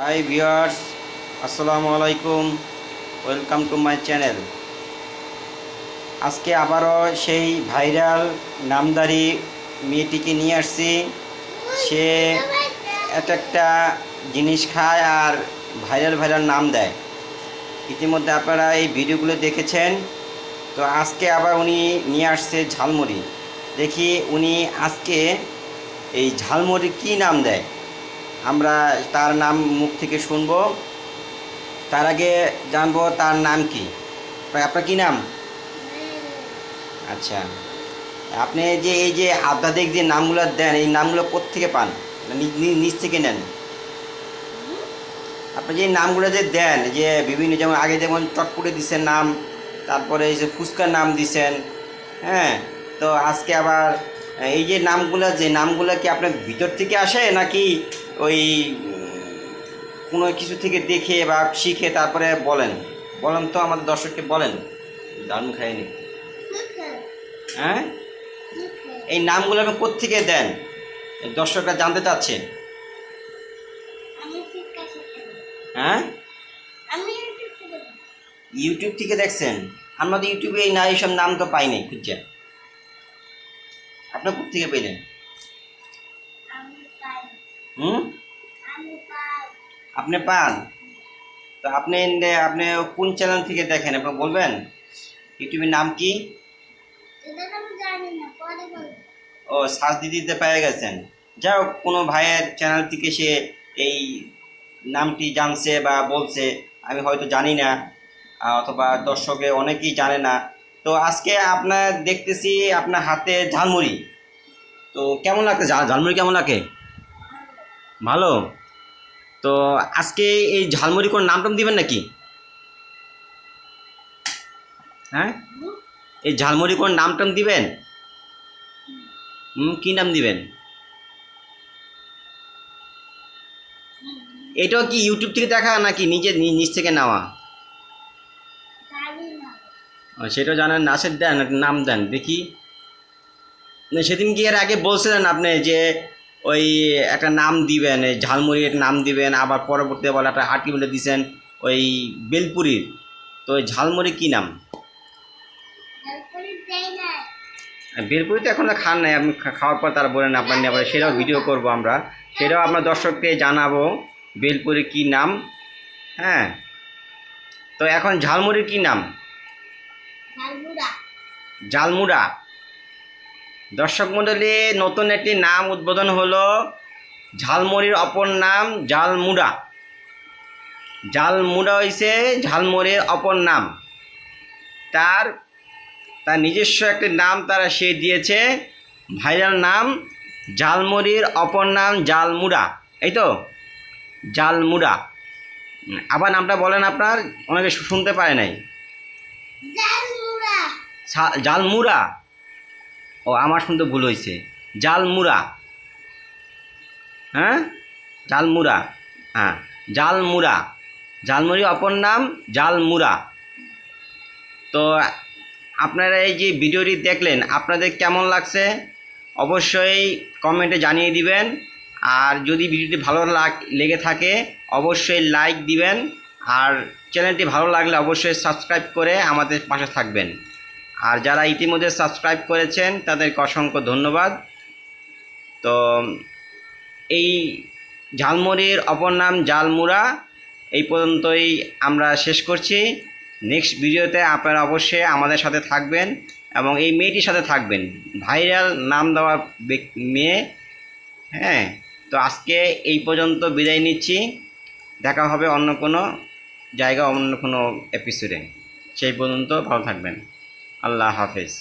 Hi viewers আসসালামু আলাইকুম welcome to my channel আজকে আবারও সেই ভাইরাল নামদারি মেয়েটিকে নিয়ে আসছি। সে এক একটা জিনিস খায় আর ভাইরাল ভাইরাল নাম দেয়। ইতিমধ্যে আপনারা এই ভিডিওগুলো দেখেছেন। তো আজকে আবার উনি নিয়ে আসছে ঝালমুড়ি। দেখি উনি আজকে এই ঝালমুড়ি কী নাম দেয়? আমরা তার নাম মুখ থেকে শুনব। তার আগে জানব তার নাম কি? আপনার কি নাম? আচ্ছা। আপনি যে এই যে আধ্যাত্মিক যে নামগুলো দেন এই নামগুলো কোত্থেকে পান? নিচ থেকে নেন। আপনি যে নামগুলো যে দেন যে বিভিন্ন যেমন আগে যেমন চটপুটে দিছেন নাম তারপরে এই যে ফুচকার নাম দিছেন হ্যাঁ? তো আজকে আবার এই যে নামগুলো যে নামগুলো কি আপনার ভিতর থেকে আসে নাকি ওই কোনো কিছু থেকে দেখে বা শিখে তারপরে বলেন? বলেন তো আমাদের দর্শককে বলেন। দারুণ খাইনি হ্যাঁ? এই নামগুলো আপনি কোত্থেকে দেন? দর্শকরা জানতে চাচ্ছে। হ্যাঁ? ইউটিউব থেকে দেখছেন? আমরা তো ইউটিউবে এই না এইসব নাম তো পাই নাই খুঁজছে আপনার কোথেকে পেলেন? হুম? আপনি পান? তো আপনি আপনি কোন চ্যানেল থেকে দেখেন, আপনি বলবেন? ইউটিউবের নাম কি? ও, সার্চ দিতে পেয়ে গেছেন। যাই হোক, কোনো ভাইয়ের চ্যানেল থেকে সে এই নামটি জানছে বা বলছে, আমি হয়তো জানি না, অথবা দর্শকে অনেকেই জানে না। তো আজকে আপনার দেখতেছি আপনার হাতে ঝালমুড়ি। তো কেমন লাগছে? ঝালমুড়ি কেমন লাগে? ভালো? তো আজকে এই ঝালমুড়ি কোন নাম টাম দিবেন নাকি? হ্যাঁ? এই ঝালমুড়ি কোন নাম টাম দিবেন? হুম কী নাম দিবেন? এটাও কি ইউটিউব থেকে দেখা নাকি নিজে নিজ থেকে নেওয়া? ও, সেটাও জানেন না দেন নাম দেন দেখি। সেদিন কি এর আগে বলছিলেন আপনি যে ওই একটা নাম দিবেন এই ঝালমুড়ির নাম দিবেন আবার পরবর্তী বলে একটা আর্টিকেলে দিছেন ওই বেলপুরির। তো ওই ঝালমুড়ি কী নাম? বেলপুরি তো এখন খান নাই আপনি খাওয়ার পর তারা বলেন আপনার নিয়ে আবার সেটাও ভিডিও করব আমরা। সেটাও আপনার দর্শককে জানাব বেলপুরি কী নাম। হ্যাঁ তো এখন ঝালমুড়ির কী নাম? জালমুড়া দর্শক মণ্ডলী নতুন একটি নাম উদ্বোধন হলো ঝালমুড়ির অপর নাম জালমুড়া জালমুড়া হইছে ঝালমুড়ির অপর নাম। তার তার নিজস্ব একটি নাম তারা সে দিয়েছে ভাইরাল নাম জালমুড়ির অপর নাম জালমুড়া এই তো? জালমুড়া আবার নামটা বলেন আপনার অনেকে শুনতে পারে নাই। জালমুড়া ও, আমার শুনতে ভুল হয়েছে। জালমুড়া। হ্যাঁ? জালমুড়া। হ্যাঁ জালমুড়া। জালমুড়ি অপর নাম জালমুড়া। তো, আপনারা এই যে ভিডিওটি দেখলেন, আপনাদের কেমন লাগছে? অবশ্যই কমেন্টে জানিয়ে দিবেন। আর যদি ভিডিওটি ভালো লাগ লেগে থাকে, অবশ্যই লাইক দিবেন। আর চ্যানেলটি ভালো লাগলে অবশ্যই সাবস্ক্রাইব করে আমাদের পাশে থাকবেন। আর যারা ইতিমধ্যে সাবস্ক্রাইব করেছেন, তাদেরকে অসংখ্য ধন্যবাদ। তো, এই ঝালমুড়ির অপর নাম জালমুড়া এই পর্যন্তই আমরা শেষ করছি। নেক্সট ভিডিওতে আপনারা অবশ্যই আমাদের সাথে থাকবেন এবং এই মেয়েটির সাথে থাকবেন। ভাইরাল নাম দেওয়া মেয়ে। হ্যাঁ তো আজকে এই পর্যন্ত বিদায় নিচ্ছি। দেখা হবে অন্য কোনো জায়গা, অন্য কোনো এপিসোডে সেই পর্যন্ত ভালো থাকবেন। আল্লাহ হাফেজ।